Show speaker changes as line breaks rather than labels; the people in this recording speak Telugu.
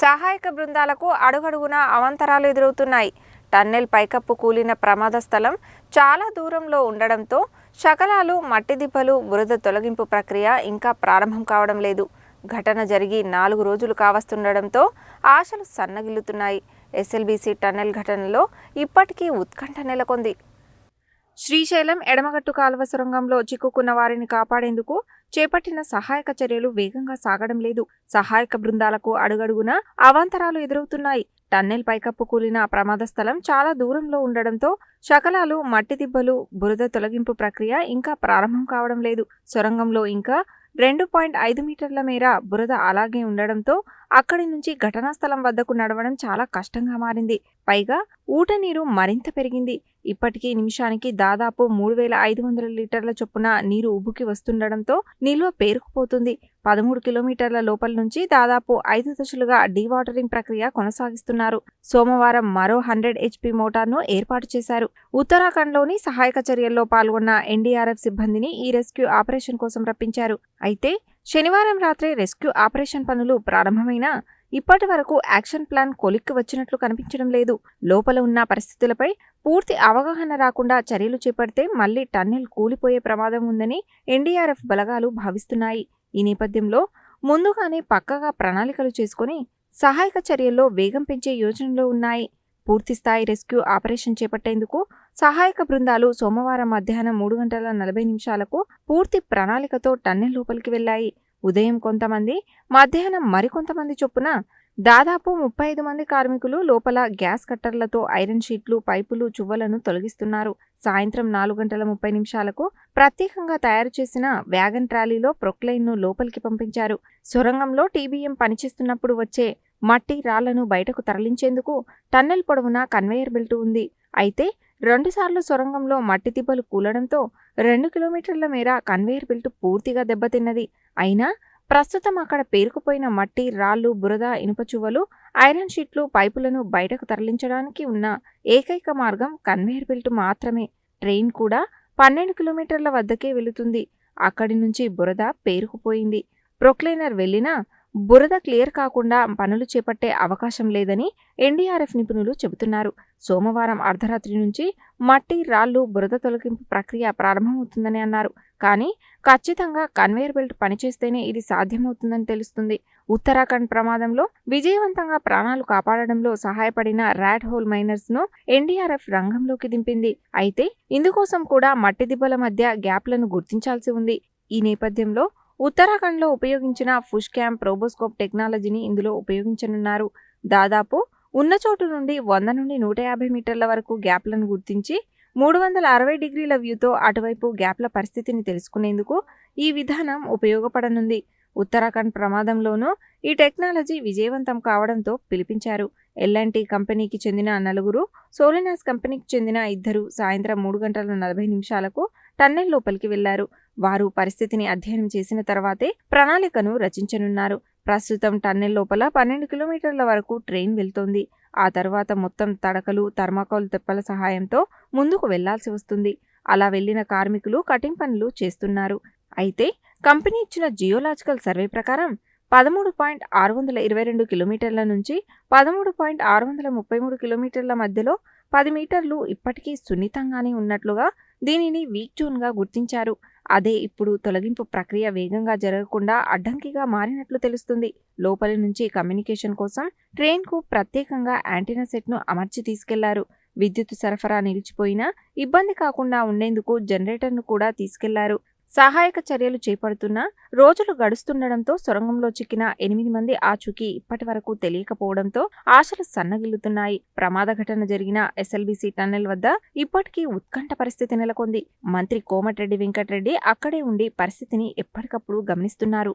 సహాయక బృందాలకు అడుగడుగునా అవంతరాలు ఎదురవుతున్నాయి. టన్నెల్ పైకప్పు కూలిన ప్రమాద స్థలం చాలా దూరంలో ఉండడంతో శకలాలు మట్టి దిబ్బలు బురద తొలగింపు ప్రక్రియ ఇంకా ప్రారంభం కావడం లేదు. ఘటన జరిగి నాలుగు రోజులు కావస్తుండడంతో ఆశలు సన్నగిల్లుతున్నాయి. ఎస్ఎల్బీసీ టన్నెల్ ఘటనలో ఇప్పటికీ ఉత్కంఠ నెలకొంది. శ్రీశైలం ఎడమగట్టు కాలువ సొరంగంలో చిక్కుకున్న వారిని కాపాడేందుకు చేపట్టిన సహాయక చర్యలు వేగంగా సాగడం లేదు. సహాయక బృందాలకు అడుగడుగున అవాంతరాలు ఎదురవుతున్నాయి. టన్నెల్ పైకప్పు కూలిన ప్రమాద స్థలం చాలా దూరంలో ఉండడంతో శకలాలు మట్టి దిబ్బలు బురద తొలగింపు ప్రక్రియ ఇంకా ప్రారంభం కావడం లేదు. సొరంగంలో ఇంకా రెండు పాయింట్ ఐదు మీటర్ల మేర బురద అలాగే ఉండడంతో అక్కడి నుంచి ఘటనా స్థలం వద్దకు నడవడం చాలా కష్టంగా మారింది. పైగా ఊట నీరు మరింత పెరిగింది. ఇప్పటికీ నిమిషానికి దాదాపు మూడు వేల ఐదు వందల లీటర్ల చొప్పున నీరు ఉబ్బుకి వస్తుండడంతో నిల్వ పేరుకుపోతుంది. పదమూడు కిలోమీటర్ల లోపల నుంచి దాదాపు ఐదు దశలుగా డీవాటరింగ్ ప్రక్రియ కొనసాగిస్తున్నారు. సోమవారం మరో హండ్రెడ్ హెచ్పి మోటార్ను ఏర్పాటు చేశారు. ఉత్తరాఖండ్లోని సహాయక చర్యల్లో పాల్గొన్న ఎన్డీఆర్ఎఫ్ సిబ్బందిని ఈ రెస్క్యూ ఆపరేషన్ కోసం రప్పించారు. అయితే శనివారం రాత్రి రెస్క్యూ ఆపరేషన్ పనులు ప్రారంభమైనా ఇప్పటి వరకు యాక్షన్ ప్లాన్ కొలిక్కి వచ్చినట్లు కనిపించడం లేదు. లోపల ఉన్న పరిస్థితులపై పూర్తి అవగాహన రాకుండా చర్యలు చేపడితే మళ్ళీ టన్నెల్ కూలిపోయే ప్రమాదం ఉందని ఎన్డీఆర్ఎఫ్ బలగాలు భావిస్తున్నాయి. ఈ నేపథ్యంలో ముందుగానే పక్కగా ప్రణాళికలు చేసుకుని సహాయక చర్యల్లో వేగం పెంచే యోచనలో ఉన్నాయి. పూర్తిస్థాయి రెస్క్యూ ఆపరేషన్ చేపట్టేందుకు సహాయక బృందాలు సోమవారం మధ్యాహ్నం మూడు గంటల నలభై నిమిషాలకు పూర్తి ప్రణాళికతో టన్నెల్ లోపలికి వెళ్ళాయి ఉదయం కొంతమంది మధ్యాహ్నం మరికొంతమంది చొప్పున దాదాపు ముప్పై ఐదు మంది కార్మికులు లోపల గ్యాస్ కట్టర్లతో ఐరన్ షీట్లు పైపులు చువ్వలను తొలగిస్తున్నారు. సాయంత్రం నాలుగు గంటల ముప్పై నిమిషాలకు ప్రత్యేకంగా తయారు చేసిన వ్యాగన్ ట్రాలీలో ప్రొక్లైన్ను లోపలికి పంపించారు. సొరంగంలో టీబీఎం పనిచేస్తున్నప్పుడు వచ్చే మట్టి రాళ్ళను బయటకు తరలించేందుకు టన్నెల్ పొడవునా కన్వేయర్ బెల్ట్ ఉంది. అయితే రెండుసార్లు సొరంగంలో మట్టి తిప్పలు కూలడంతో రెండు కిలోమీటర్ల మేర కన్వేయర్ బెల్ట్ పూర్తిగా దెబ్బతిన్నది. అయినా ప్రస్తుతం అక్కడ పేరుకుపోయిన మట్టి రాళ్ళు బురద ఇనుపచువ్వలు ఐరన్ షీట్లు పైపులను బయటకు తరలించడానికి ఉన్న ఏకైక మార్గం కన్వేయర్ బెల్ట్ మాత్రమే. ట్రైన్ కూడా పన్నెండు కిలోమీటర్ల వద్దకే వెళుతుంది. అక్కడి నుంచి బురద పేరుకుపోయింది. ప్రొక్లైనర్ వెళ్ళినా బురద క్లియర్ కాకుండా పనులు చేపట్టే అవకాశం లేదని ఎన్డీఆర్ఎఫ్ నిపుణులు చెబుతున్నారు. సోమవారం అర్ధరాత్రి నుంచి మట్టి రాళ్ళు బురద తొలగింపు ప్రక్రియ ప్రారంభమవుతుందని అన్నారు. కానీ ఖచ్చితంగా కన్వేయర్ బెల్ట్ పనిచేస్తేనే ఇది సాధ్యమవుతుందని తెలుస్తుంది. ఉత్తరాఖండ్ ప్రమాదంలో విజయవంతంగా ప్రాణాలు కాపాడడంలో సహాయపడిన ర్యాట్ హోల్ మైనర్స్ను ఎన్డీఆర్ఎఫ్ రంగంలోకి దింపింది. అయితే ఇందుకోసం కూడా మట్టి దిబ్బల మధ్య గ్యాప్లను గుర్తించాల్సి ఉంది. ఈ నేపథ్యంలో ఉత్తరాఖండ్లో ఉపయోగించిన ఫుష్ క్యాంప్ ప్రోబోస్కోప్ టెక్నాలజీని ఇందులో ఉపయోగించనున్నారు. దాదాపు ఉన్న చోటు నుండి వంద నుండి నూట యాభై మీటర్ల వరకు గ్యాప్లను గుర్తించి మూడు వందల అరవై డిగ్రీల వ్యూతో అటువైపు గ్యాప్ల పరిస్థితిని తెలుసుకునేందుకు ఈ విధానం ఉపయోగపడనుంది. ఉత్తరాఖండ్ ప్రమాదంలోనూ ఈ టెక్నాలజీ విజయవంతం కావడంతో పిలిపించారు. ఎల్ఎన్టీ కంపెనీకి చెందిన నలుగురు సోలినాస్ కంపెనీకి చెందిన ఇద్దరు సాయంత్రం మూడు గంటల నలభై నిమిషాలకు టన్నెల్ లోపలికి వెళ్ళారు. వారు పరిస్థితిని అధ్యయనం చేసిన తర్వాతే ప్రణాళికను రచించనున్నారు. ప్రస్తుతం టన్నెల్ లోపల పన్నెండు కిలోమీటర్ల వరకు ట్రైన్ వెళ్తోంది. ఆ తర్వాత మొత్తం తడకలు థర్మాకోల్ తెప్పల సహాయంతో ముందుకు వెళ్ళాల్సి వస్తుంది. అలా వెళ్ళిన కార్మికులు కటింగ్ పనులు చేస్తున్నారు. అయితే కంపెనీ ఇచ్చిన జియోలాజికల్ సర్వే ప్రకారం పదమూడు పాయింట్ ఆరు వందల ఇరవై రెండు కిలోమీటర్ల నుంచి పదమూడు పాయింట్ ఆరు వందల ముప్పై మూడు కిలోమీటర్ల మధ్యలో పది మీటర్లు ఇప్పటికీ సున్నితంగానే ఉన్నట్లుగా దీనిని వీక్ జోన్గా గుర్తించారు. అదే ఇప్పుడు తొలగింపు ప్రక్రియ వేగంగా జరగకుండా అడ్డంకిగా మారినట్లు తెలుస్తుంది. లోపలి నుంచి కమ్యూనికేషన్ కోసం ట్రైన్కు ప్రత్యేకంగా యాంటీనా సెట్ను అమర్చి తీసుకెళ్ళారు. విద్యుత్ సరఫరా నిలిచిపోయినా ఇబ్బంది కాకుండా ఉండేందుకు జనరేటర్ను కూడా తీసుకెళ్ళారు. సహాయక చర్యలు చేపడుతున్నా రోజులు గడుస్తుండడంతో సొరంగంలో చిక్కిన ఎనిమిది మంది ఆచూకీ ఇప్పటి వరకు తెలియకపోవడంతో ఆశలు సన్నగిల్లుతున్నాయి. ప్రమాద ఘటన జరిగిన ఎస్ఎల్బీసీ టన్నెల్ వద్ద ఇప్పటికీ ఉత్కంఠ పరిస్థితి నెలకొంది. మంత్రి కోమటిరెడ్డి వెంకటరెడ్డి అక్కడే ఉండి పరిస్థితిని ఎప్పటికప్పుడు గమనిస్తున్నారు.